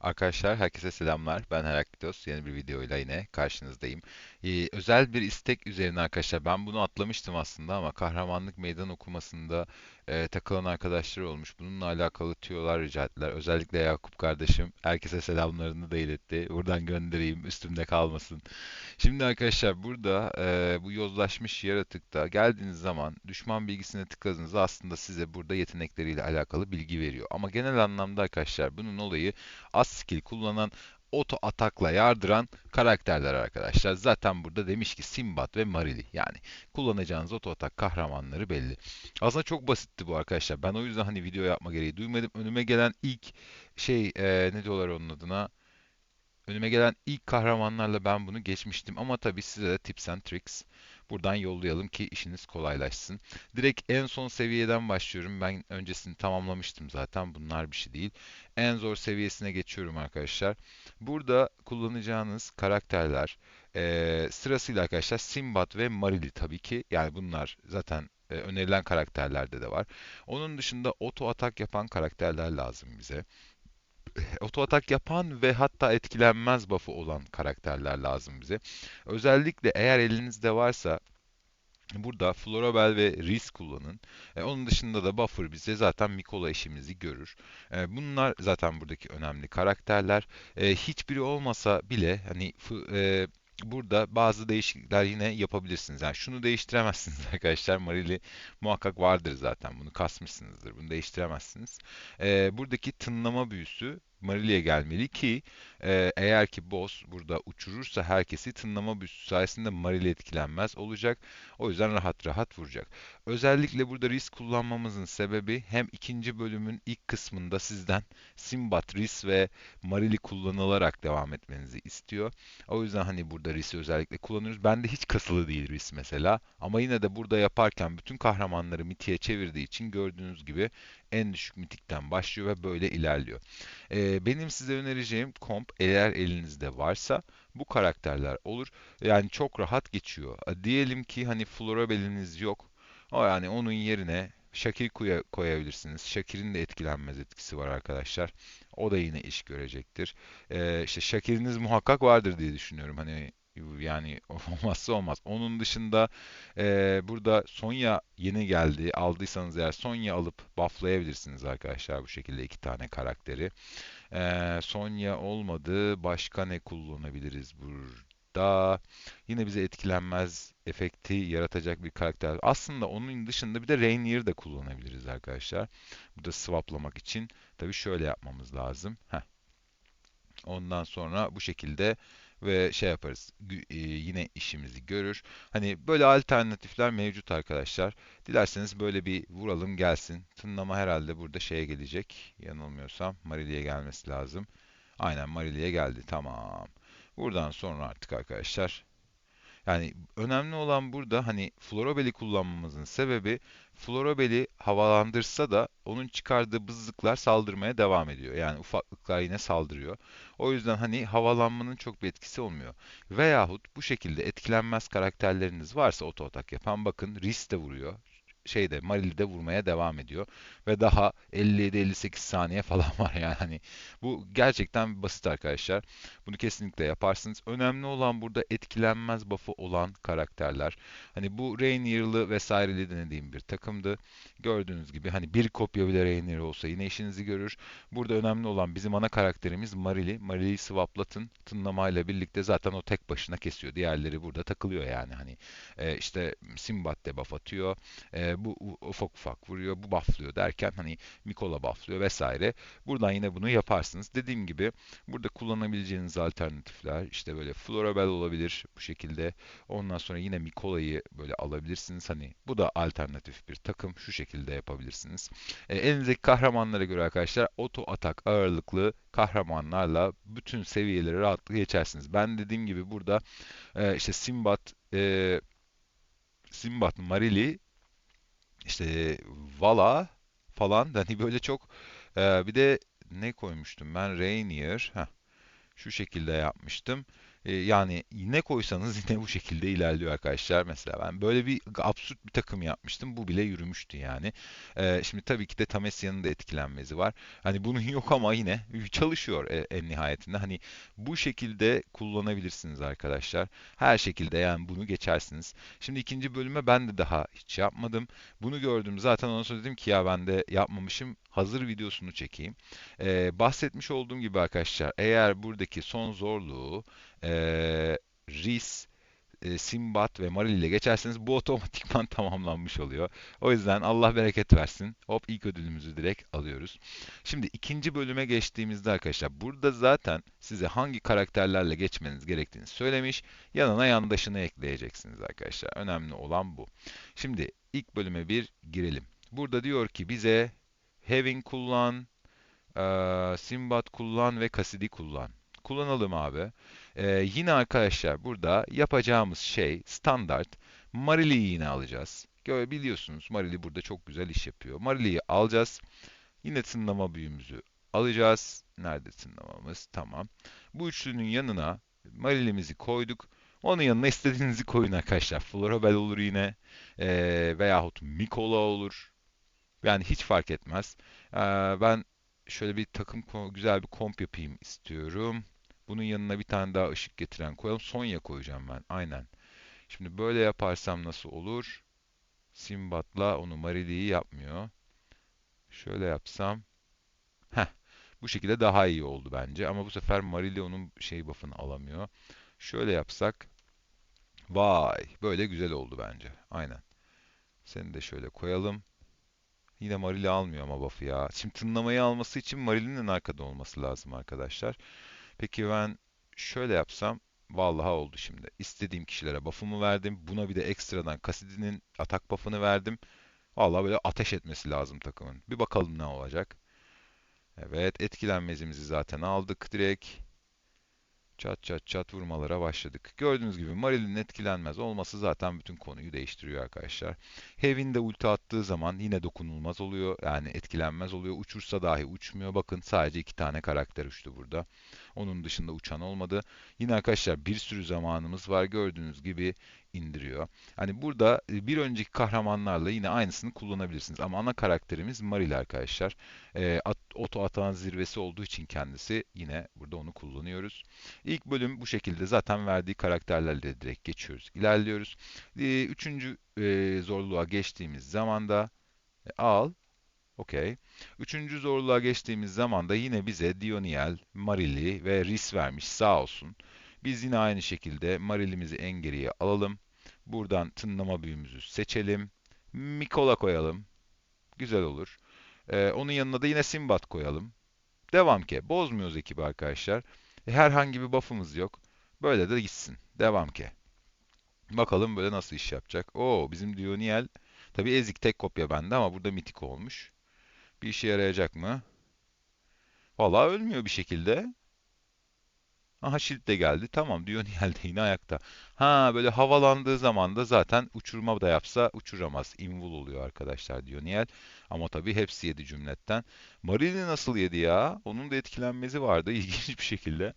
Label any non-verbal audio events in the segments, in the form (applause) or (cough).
Arkadaşlar herkese selamlar. Ben Heraklitos. Yeni bir videoyla yine karşınızdayım. Ee, özel bir istek üzerine arkadaşlar ben bunu atlamıştım aslında ama kahramanlık meydan okumasında e, takılan arkadaşlar olmuş. Bununla alakalı tüyolar rica ettiler. Özellikle Yakup kardeşim herkese selamlarını da iletti. Buradan göndereyim üstümde kalmasın. Şimdi arkadaşlar burada e, bu yozlaşmış yaratıkta geldiğiniz zaman düşman bilgisine tıkladığınızda aslında size burada yetenekleriyle alakalı bilgi veriyor. Ama genel anlamda arkadaşlar bunun olayı az skill kullanan oto atakla yardıran karakterler arkadaşlar. Zaten burada demiş ki Simbat ve Marili. Yani kullanacağınız oto atak kahramanları belli. Aslında çok basitti bu arkadaşlar. Ben o yüzden hani video yapma gereği duymadım. Önüme gelen ilk şey e, ne diyorlar onun adına? Önüme gelen ilk kahramanlarla ben bunu geçmiştim ama tabii size de tips and tricks buradan yollayalım ki işiniz kolaylaşsın. Direkt en son seviyeden başlıyorum. Ben öncesini tamamlamıştım zaten. Bunlar bir şey değil. En zor seviyesine geçiyorum arkadaşlar. Burada kullanacağınız karakterler eee, sırasıyla arkadaşlar Simbat ve Marili tabii ki. Yani bunlar zaten e, önerilen karakterlerde de var. Onun dışında oto atak yapan karakterler lazım bize (laughs) oto atak yapan ve hatta etkilenmez buff'ı olan karakterler lazım bize. Özellikle eğer elinizde varsa burada Florabel ve Riz kullanın. E, onun dışında da Buffer bize zaten Mikola işimizi görür. E, bunlar zaten buradaki önemli karakterler. E, hiçbiri olmasa bile hani e, burada bazı değişiklikler yine yapabilirsiniz. Yani şunu değiştiremezsiniz (laughs) arkadaşlar. Marili muhakkak vardır zaten. Bunu kasmışsınızdır. Bunu değiştiremezsiniz. E, buradaki tınlama büyüsü Marili'ye gelmeli ki e, eğer ki boss burada uçurursa herkesi tınlama büyüsü sayesinde Marili etkilenmez olacak. O yüzden rahat rahat vuracak. Özellikle burada risk kullanmamızın sebebi hem ikinci bölümün ilk kısmında sizden Simbat, Riz ve Marili kullanılarak devam etmenizi istiyor. O yüzden hani burada Riz'i özellikle kullanıyoruz. Bende hiç kasılı değil Riz mesela. Ama yine de burada yaparken bütün kahramanları mitiye çevirdiği için gördüğünüz gibi en düşük mitikten başlıyor ve böyle ilerliyor. Ee, benim size önereceğim komp eğer elinizde varsa bu karakterler olur. Yani çok rahat geçiyor. A, Diyelim ki hani Florabel'iniz yok. O yani onun yerine Shakir koya- koyabilirsiniz. Shakir'in de etkilenmez etkisi var arkadaşlar. O da yine iş görecektir. Ee, işte Shakir'iniz muhakkak vardır diye düşünüyorum. Hani yani (laughs) olmazsa olmaz. Onun dışında eee, burada Sonya yeni geldi. Aldıysanız eğer Sonya alıp bufflayabilirsiniz arkadaşlar bu şekilde iki tane karakteri. Ee, Sonya olmadı. Başka ne kullanabiliriz burada? Yine bize etkilenmez efekti yaratacak bir karakter. Aslında onun dışında bir de Rainier de kullanabiliriz arkadaşlar. Burada swaplamak için. Tabii şöyle yapmamız lazım. Heh. Ondan sonra bu şekilde ve şey yaparız. E, yine işimizi görür. Hani böyle alternatifler mevcut arkadaşlar. Dilerseniz böyle bir vuralım gelsin. Tınlama herhalde burada şeye gelecek. Yanılmıyorsam Marili'ye gelmesi lazım. Aynen Marili'ye geldi. Tamam. Buradan sonra artık arkadaşlar yani önemli olan burada hani Florobel'i kullanmamızın sebebi Florobel'i havalandırsa da onun çıkardığı bızlıklar saldırmaya devam ediyor. Yani ufaklıklar yine saldırıyor. O yüzden hani havalanmanın çok bir etkisi olmuyor. Veyahut bu şekilde etkilenmez karakterleriniz varsa oto atak yapan bakın Riss de vuruyor. Şeyde Marili de vurmaya devam ediyor ve daha 57-58 saniye falan var yani hani bu gerçekten basit arkadaşlar. Bunu kesinlikle yaparsınız. Önemli olan burada etkilenmez buff'ı olan karakterler. Hani bu Rainier'lı vesaireli denediğim bir takımdı. Gördüğünüz gibi hani bir kopya bile Rainier olsa yine işinizi görür. Burada önemli olan bizim ana karakterimiz Marili. Marili'yi swaplatın. Tınlamayla birlikte zaten o tek başına kesiyor. Diğerleri burada takılıyor yani. Hani e, işte Simbat debuff atıyor. E, bu ufak ufak vuruyor. Bu bufflıyor derken hani Mikola bufflıyor vesaire. Buradan yine bunu yaparsınız. Dediğim gibi Burada kullanabileceğiniz alternatifler işte böyle Florabel olabilir bu şekilde. Ondan sonra yine Mikola'yı böyle alabilirsiniz. Hani bu da alternatif bir takım. Şu şekilde yapabilirsiniz. E, elinizdeki kahramanlara göre arkadaşlar oto atak ağırlıklı kahramanlarla bütün seviyeleri rahatlıkla geçersiniz. Ben dediğim gibi burada e, işte Simbat, e, Simbat, Marili, işte Vala falan (laughs) hani böyle çok e, bir de ne koymuştum ben? Rainier. Heh, şu şekilde yapmıştım. E, yani ne koysanız yine bu şekilde ilerliyor arkadaşlar. Mesela ben böyle bir absürt bir takım yapmıştım. Bu bile yürümüştü yani. E, şimdi tabii ki de Tamesia'nın da etkilenmesi var. Hani bunun (laughs) yok ama yine çalışıyor e, en nihayetinde. Hani bu şekilde kullanabilirsiniz arkadaşlar. Her şekilde yani bunu geçersiniz. Şimdi ikinci bölüme ben de daha hiç yapmadım. Bunu gördüm zaten ondan sonra dedim ki ya ben de yapmamışım. Hazır videosunu çekeyim. Ee, bahsetmiş olduğum gibi arkadaşlar eğer buradaki son zorluğu e, RIS e, Simbat ve Maril ile geçerseniz bu otomatikman (laughs) tamamlanmış oluyor. O yüzden Allah bereket versin. Hop ilk ödülümüzü direkt alıyoruz. Şimdi ikinci bölüme geçtiğimizde arkadaşlar burada zaten size hangi karakterlerle geçmeniz gerektiğini söylemiş. Yanına yandaşını ekleyeceksiniz arkadaşlar. Önemli olan bu. Şimdi ilk bölüme bir girelim. Burada diyor ki bize Having kullan, e, Simbat kullan ve Cassidy kullan. Kullanalım abi. Ee, yine arkadaşlar burada yapacağımız şey standart. Marili'yi yine alacağız. Biliyorsunuz Marili burada çok güzel iş yapıyor. Marili'yi alacağız. Yine tınlama büyümüzü alacağız. Nerede tınlamamız? Tamam. Bu üçlünün yanına Marilimizi koyduk. Onun yanına istediğinizi koyun arkadaşlar. Florabel olur yine. Ee, veyahut Mikola olur. Yani hiç fark etmez. Ee, ben şöyle bir takım güzel bir komp yapayım istiyorum. Bunun yanına bir tane daha ışık getiren koyalım. Sonya koyacağım ben. Aynen. Şimdi böyle yaparsam nasıl olur? Simbat'la onu Marili'yi yapmıyor. Şöyle yapsam. Heh. Bu şekilde daha iyi oldu bence. Ama bu sefer Marili onun şey buff'ını alamıyor. Şöyle yapsak. Vay. Böyle güzel oldu bence. Aynen. Seni de şöyle koyalım. Yine Marili almıyor ama buff'ı ya. Şimdi tınlamayı alması için Marili'nin arkada olması lazım arkadaşlar. Peki ben şöyle yapsam vallahi oldu şimdi. İstediğim kişilere buff'ımı verdim. Buna bir de ekstradan Cassidy'nin atak buff'ını verdim. Vallahi böyle ateş etmesi lazım takımın. Bir bakalım ne olacak. Evet etkilenmezimizi zaten aldık direkt. Çat çat çat vurmalara başladık. Gördüğünüz gibi Marilyn etkilenmez olması zaten bütün konuyu değiştiriyor arkadaşlar. Heavy'nin de ulti attığı zaman yine dokunulmaz oluyor. Yani etkilenmez oluyor. Uçursa dahi uçmuyor. Bakın sadece iki tane karakter uçtu burada. Onun dışında uçan olmadı. Yine arkadaşlar bir sürü zamanımız var. Gördüğünüz gibi indiriyor. Hani burada e, bir önceki kahramanlarla yine aynısını kullanabilirsiniz. Ama ana karakterimiz Maril arkadaşlar. E, at, oto atağın zirvesi olduğu için kendisi yine burada onu kullanıyoruz. İlk bölüm bu şekilde zaten verdiği karakterlerle direkt geçiyoruz. İlerliyoruz. E, üçüncü e, zorluğa geçtiğimiz zaman da e, al Okey. Üçüncü zorluğa geçtiğimiz zaman da yine bize Dioniel, Marili ve Ris vermiş sağ olsun. Biz yine aynı şekilde Marilimizi en geriye alalım. Buradan tınlama büyümüzü seçelim. Mikola koyalım. Güzel olur. Ee, onun yanına da yine Simbat koyalım. Devam ki. Bozmuyoruz ekibi arkadaşlar. E, herhangi bir buff'ımız yok. Böyle de gitsin. Devam ki. Bakalım böyle nasıl iş yapacak. Oo bizim Dioniel. Tabi ezik tek kopya bende ama burada mitik olmuş. Bir işe yarayacak mı? Vallahi ölmüyor bir şekilde. Aha shield de geldi. Tamam Dioniel (laughs) de yine ayakta. Ha böyle havalandığı zaman da zaten uçurma da yapsa uçuramaz. Invul oluyor arkadaşlar Dioniel. Ama tabii hepsi yedi cümletten. Marini nasıl yedi ya? Onun da etkilenmesi vardı (laughs) ilginç bir şekilde.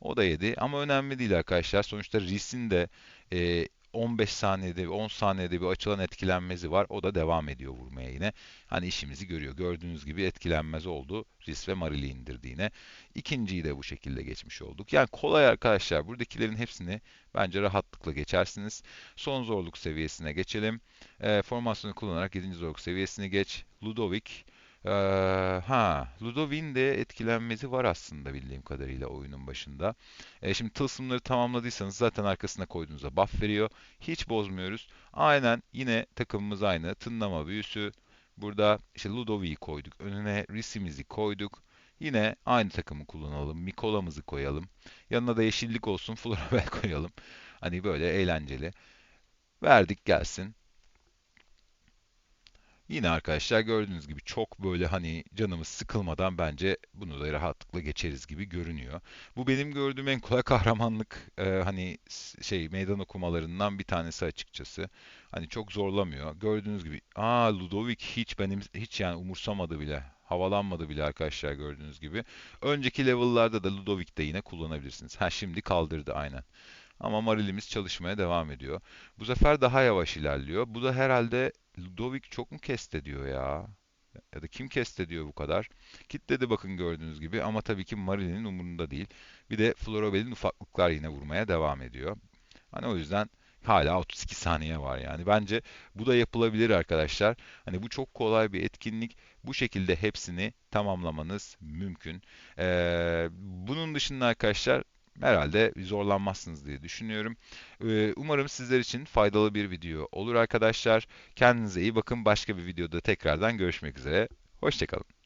O da yedi ama önemli değil arkadaşlar. Sonuçta Rhys'in de e, 15 saniyede 10 saniyede bir açılan etkilenmezi var. O da devam ediyor vurmaya yine. Hani işimizi görüyor. Gördüğünüz gibi etkilenmez oldu. Riz ve Maril'i indirdiğine. İkinciyi de bu şekilde geçmiş olduk. Yani kolay arkadaşlar. Buradakilerin hepsini bence rahatlıkla geçersiniz. Son zorluk seviyesine geçelim. E, formasyonu kullanarak 7. zorluk seviyesini geç. Ludovic ee, ha, Ludovic'in de etkilenmesi var aslında bildiğim kadarıyla oyunun başında. Ee, şimdi tılsımları tamamladıysanız zaten arkasına koyduğunuzda buff veriyor. Hiç bozmuyoruz. Aynen yine takımımız aynı. Tınlama büyüsü. Burada işte Ludovic'i koyduk. Önüne Risimizi koyduk. Yine aynı takımı kullanalım. Mikola'mızı koyalım. Yanına da yeşillik olsun. (laughs) Florabel koyalım. Hani böyle eğlenceli. Verdik gelsin. Yine arkadaşlar gördüğünüz gibi çok böyle hani canımız sıkılmadan bence bunu da rahatlıkla geçeriz gibi görünüyor. Bu benim gördüğüm en kolay kahramanlık e, hani şey meydan okumalarından bir tanesi açıkçası. Hani çok zorlamıyor. Gördüğünüz gibi aa Ludovic hiç benim hiç yani umursamadı bile. Havalanmadı bile arkadaşlar gördüğünüz gibi. Önceki level'larda da Ludovic'te yine kullanabilirsiniz. Ha şimdi kaldırdı aynen. Ama Marilimiz çalışmaya devam ediyor. Bu sefer daha yavaş ilerliyor. Bu da herhalde Ludovic çok mu keste diyor ya. Ya da kim keste diyor bu kadar. Kitledi bakın gördüğünüz gibi ama tabii ki Marilyn'in umurunda değil. Bir de Florabel'in ufaklıklar yine vurmaya devam ediyor. Hani o yüzden hala 32 saniye var yani. Bence bu da yapılabilir arkadaşlar. Hani bu çok kolay bir etkinlik. Bu şekilde hepsini tamamlamanız mümkün. Ee, bunun dışında arkadaşlar herhalde zorlanmazsınız diye düşünüyorum. Ee, umarım sizler için faydalı bir video olur arkadaşlar. Kendinize iyi bakın. Başka bir videoda tekrardan görüşmek üzere. Hoşçakalın.